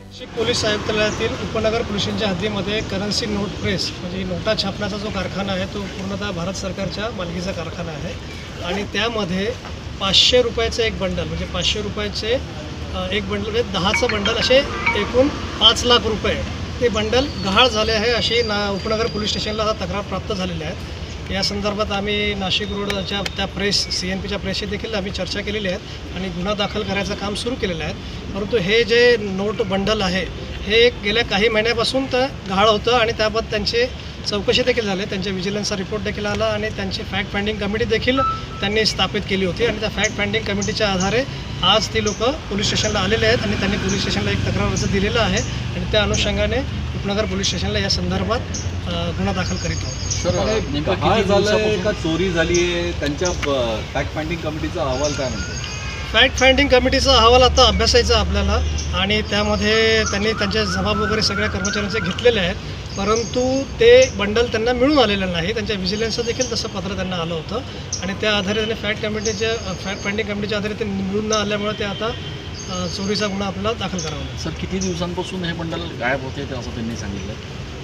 Nashik police आयुक्तालयातील उपनगर पोलिसांच्या हद्दीमध्ये currency note press म्हणजे नोटा छापण्याचा जो कारखाना आहे तो पूर्णतः भारत सरकारच्या मालकीचा कारखाना आहे. आणि त्यामध्ये पाचशे रुपयाचं एक बंडल म्हणजे पाचशे रुपयाचे एक बंडल म्हणजे दहाचं बंडल असे एकूण पाच लाख रुपये. ते बंडल गहाळ झाले आहे अशी ना उपनगर पोलीस स्टेशनला तक्रार प्राप्त झालेली आहे. या संदर्भात आम्ही नाशिक रोडच्या त्या प्रेस सी एन पीच्या प्रेसशी देखील आम्ही चर्चा केलेली आहे आणि गुन्हा दाखल करायचं काम सुरू केलेलं आहे. परंतु हे जे नोट बंडल आहे हे गेल्या काही महिन्यापासून तर गहाळ होतं आणि त्याबाबत त्यांचे चौकशी देखील झाली. त्यांच्या विजिलन्सचा रिपोर्ट देखील आला आणि त्यांची फॅक्ट फाइंडिंग कमिटी देखील त्यांनी स्थापित केली होती आणि त्या फॅक्ट फाइंडिंग कमिटीच्या आधारे आज ती लोक पोलीस स्टेशनला आलेले आहेत आणि त्यांनी पोलीस स्टेशनला एक तक्रार अर्ज दिलेला आहे आणि त्या अनुषंगाने उपनगर पोलीस स्टेशनला या संदर्भात गुन्हा दाखल करीत आहोत? का चोरी झाली आहे त्यांच्या फॅक्ट फाइंडिंग कमिटीचा अहवाल काय म्हणतो फॅक्ट फाइंडिंग कमिटीचा अहवाल आता अभ्यासायचा आपल्याला आणि त्यामध्ये त्यांनी त्यांचे जबाब वगैरे सगळ्या कर्मचाऱ्यांचे घेतलेले आहेत. परंतु ते बंडल त्यांना मिळून आलेलं नाही त्यांच्या विजिलन्सचं देखील तसं पत्र त्यांना आलं होतं. आणि त्या आधारे त्यांनी फॅक्ट कमिटीच्या फॅक्ट फाइंडिंग कमिटीच्या आधारे ते मिळून न आल्यामुळे ते आता चोरीचा गुन्हा आपल्याला दाखल करावा लागला. सर किती दिवसांपासून हे बंडल गायब होते ते असं त्यांनी सांगितलं?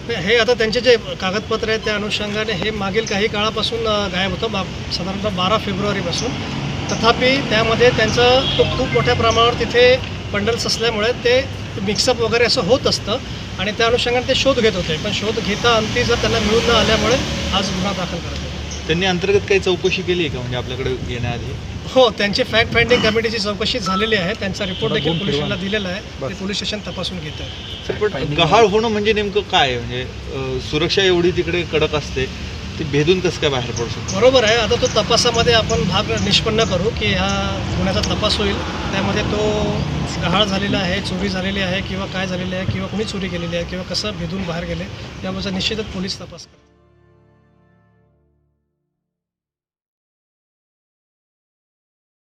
नाही, हे आता त्यांचे जे कागदपत्र आहेत त्या अनुषंगाने हे मागील काही काळापासून अ, गायब होतं. बा साधारणतः बारा फेब्रुवारीपासून. तथापि त्यामध्ये त्यांचं तो खूप मोठ्या प्रमाणावर तिथे बंडल्स असल्यामुळे ते मिक्सअप वगैरे असं होत असतं आणि त्या अनुषंगाने ते शोध घेत होते. पण शोध घेता अंती जर त्यांना मिळून न आल्यामुळे आज गुन्हा दाखल करत आहे त्यांनी अंतर्गत काही चौकशी केली आहे का? म्हणजे आपल्याकडे येण्याआधी? हो त्यांची फॅक्ट फाइंडिंग कमिटीची चौकशी झालेली आहे. त्यांचा रिपोर्ट देखील पोलीस स्टेशनला दिलेला आहे. ते. पोलीस स्टेशन तपासून घेत आहे पण गहाळ होणं म्हणजे नेमकं काय आहे? म्हणजे सुरक्षा एवढी तिकडे कडक असते ती भेदून कसं काय बाहेर पडू शकतो? बरोबर आहे. आता तो तपासामध्ये आपण भाग निष्पन्न करू की ह्या गुन्ह्याचा तपास होईल. त्यामध्ये तो गहाळ झालेला आहे चोरी झालेली आहे किंवा काय झालेली आहे किंवा कोणी चोरी केलेली आहे किंवा कसं भेदून बाहेर गेले याबाबतचा निश्चितच पोलीस तपास करतात